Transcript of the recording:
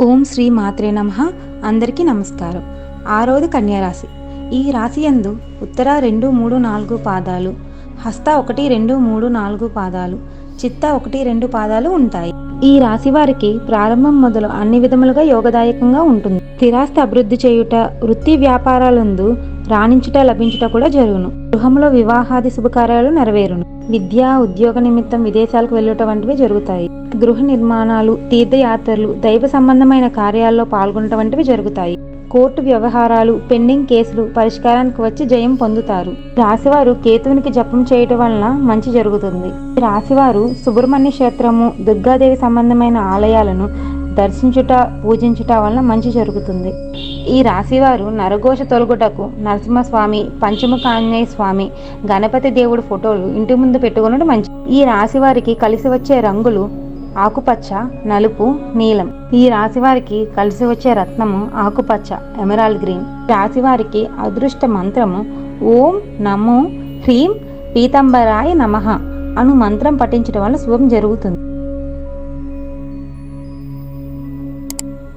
ఓం శ్రీ మాత్రే నమ. అందరికీ నమస్కారం. ఆరోది కన్యారాశి. ఈ రాశి యందు ఉత్తర రెండు మూడు నాలుగు పాదాలు హస్త ఒకటి రెండు మూడు నాలుగు పాదాలు చిత్త ఒకటి రెండు పాదాలు ఉంటాయి. ఈ రాశి వారికి ప్రారంభం మొదలు అన్ని విధములుగా యోగదాయకంగా ఉంటుంది. స్థిరాస్తి అభివృద్ధి చేయుట వృత్తి వ్యాపారాలందు రాణించుట లభించుట కూడా జరుగును. గృహంలో వివాహాది శుభకార్యాలు నెరవేరును. విద్య ఉద్యోగ నిమిత్తం విదేశాలకు వెళ్ళుట వంటివి జరుగుతాయి. గృహ నిర్మాణాలు తీర్థయాత్రలు దైవ సంబంధమైన కార్యాల్లో పాల్గొనటం వంటివి జరుగుతాయి. కోర్టు వ్యవహారాలు పెండింగ్ కేసులు పరిష్కారానికి వచ్చి జయం పొందుతారు. రాశివారు కేతువునికి జపం చేయటం వలన మంచి జరుగుతుంది. రాశివారు సుబ్రహ్మణ్య క్షేత్రము దుర్గాదేవి సంబంధమైన ఆలయాలను దర్శించుట పూజించుట వలన మంచి జరుగుతుంది. ఈ రాశివారు నరఘోష తొలగుటకు నరసింహస్వామి పంచముఖ ఆంజనేయ స్వామి గణపతి దేవుడి ఫోటోలు ఇంటి ముందు పెట్టుకున్నట్టు మంచి. ఈ రాశి వారికి కలిసి వచ్చే రంగులు ఆకుపచ్చ నలుపు నీలం. ఈ రాశివారికి కలిసి వచ్చే రత్నము ఆకుపచ్చ ఎమరాల్డ్ గ్రీన్. రాశివారికి అదృష్ట మంత్రము ఓం నమో హ్రీం పీతాంబరాయ నమః అను మంత్రం పఠించడం వల్ల శుభం జరుగుతుంది. thank you